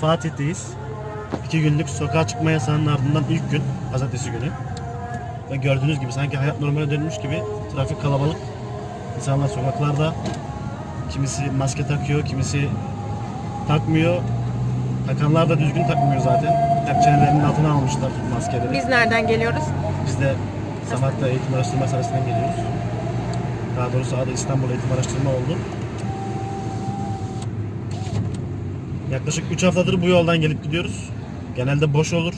Fatih'teyiz. İki günlük sokağa çıkma yasağının ardından ilk gün, pazartesi günü. Ve gördüğünüz gibi sanki hayat normale dönmüş gibi trafik kalabalık. İnsanlar sokaklarda. Kimisi maske takıyor, kimisi takmıyor. Takanlar da düzgün takmıyor zaten. Hep çenelerinin altına almışlar maskeleri. Biz nereden geliyoruz? Biz de Samat'ta eğitim araştırma hastanesinden geliyoruz. Daha doğrusu adı İstanbul Eğitim Araştırma oldu. Yaklaşık 3 haftadır bu yoldan gelip gidiyoruz. Genelde boş olur.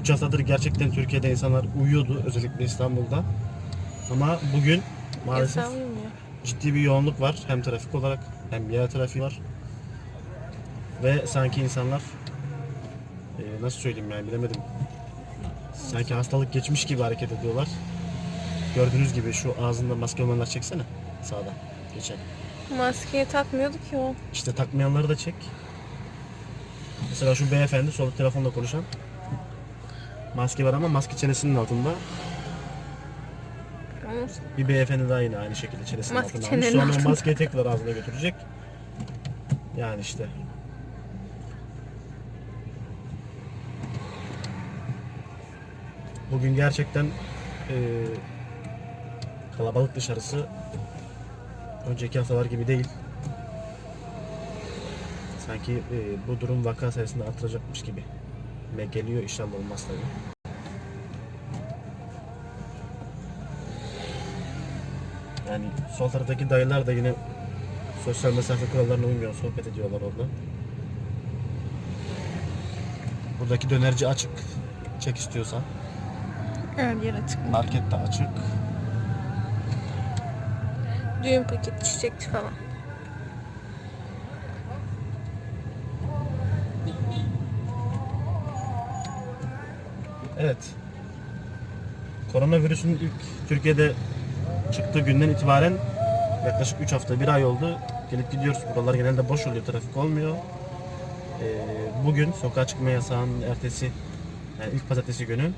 3 haftadır gerçekten Türkiye'de insanlar uyuyordu özellikle İstanbul'da. Ama bugün maalesef ciddi bir yoğunluk var. Hem trafik olarak hem yaya trafiği var. Ve sanki insanlar e, nasıl söyleyeyim yani bilemedim. Sanki hastalık geçmiş gibi hareket ediyorlar. Gördüğünüz gibi şu ağzında maske olmayanlar çeksene sağda geçen. Maskeyi takmıyordu ki o. İşte takmayanları da çek. Mesela şu beyefendi sol telefonla konuşan. Maske var ama maske çenesinin altında. Ama Bir beyefendi daha yine aynı şekilde çenesinin Maske altına almış. çenenin Sonra altında. maskeyi tekrar ağzına götürecek. Yani işte. Bugün gerçekten eee, kalabalık dışarısı. Önceki haftalar gibi değil. Sanki eee, bu durum vaka sayısını artıracakmış gibi. Ve geliyor inşallah olmaz tabii. Yani sol taraftaki dayılar da yine sosyal mesafe kurallarına uymuyor. Sohbet ediyorlar orada. Buradaki dönerci açık. Çek istiyorsan. her yer açık. Market de açık. Düğün paketi, çiçekçi falan. Evet. Koronavirüsün ilk Türkiye'de çıktığı günden itibaren yaklaşık 3 hafta, 1 ay oldu. Gelip gidiyoruz. Buralar genelde boş oluyor, trafik olmuyor. Ee, bugün sokağa çıkma yasağının ertesi, yani ilk pazartesi günü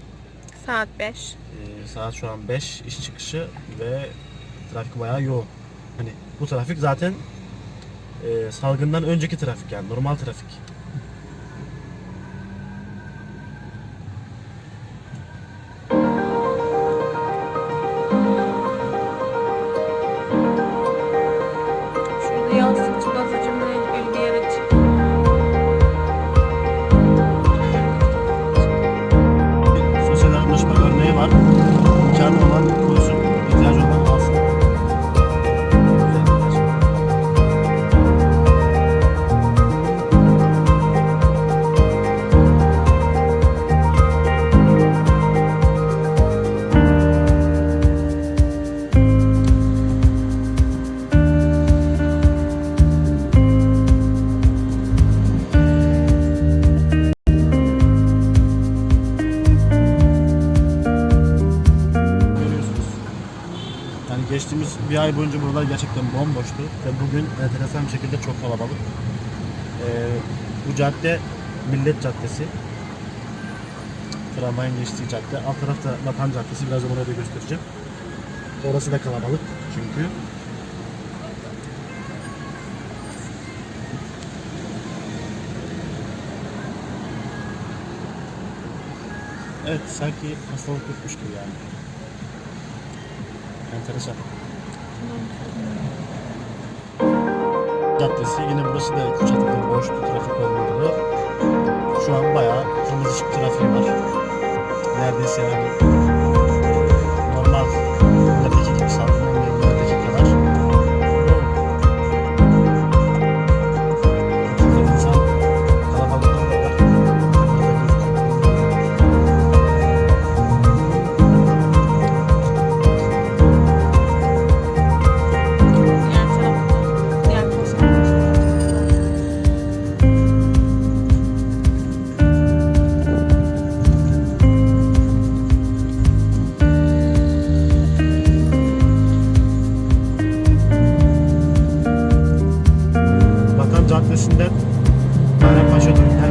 Saat 5. Ee, saat şu an 5 iş çıkışı ve trafik bayağı yoğun. Hani bu trafik zaten e, salgından önceki trafik yani normal trafik. Geçtiğimiz bir ay boyunca buralar gerçekten bomboştu ve bugün enteresan bir şekilde çok kalabalık. Ee, bu cadde Millet Caddesi. Tramvayın geçtiği cadde. Alt tarafta Vatan Caddesi. Birazdan orayı da göstereceğim. Orası da kalabalık çünkü. Evet sanki hastalık yokmuş gibi yani. Enteresan. Caddesi yine burası da Kuşatı'da boştu trafik olmuyordu. Şu an bayağı kırmızı ışık trafiği var. Neredeyse yani normal buradaki gibi sandım. Caddesi'nden Bayrampaşa Dönü'nden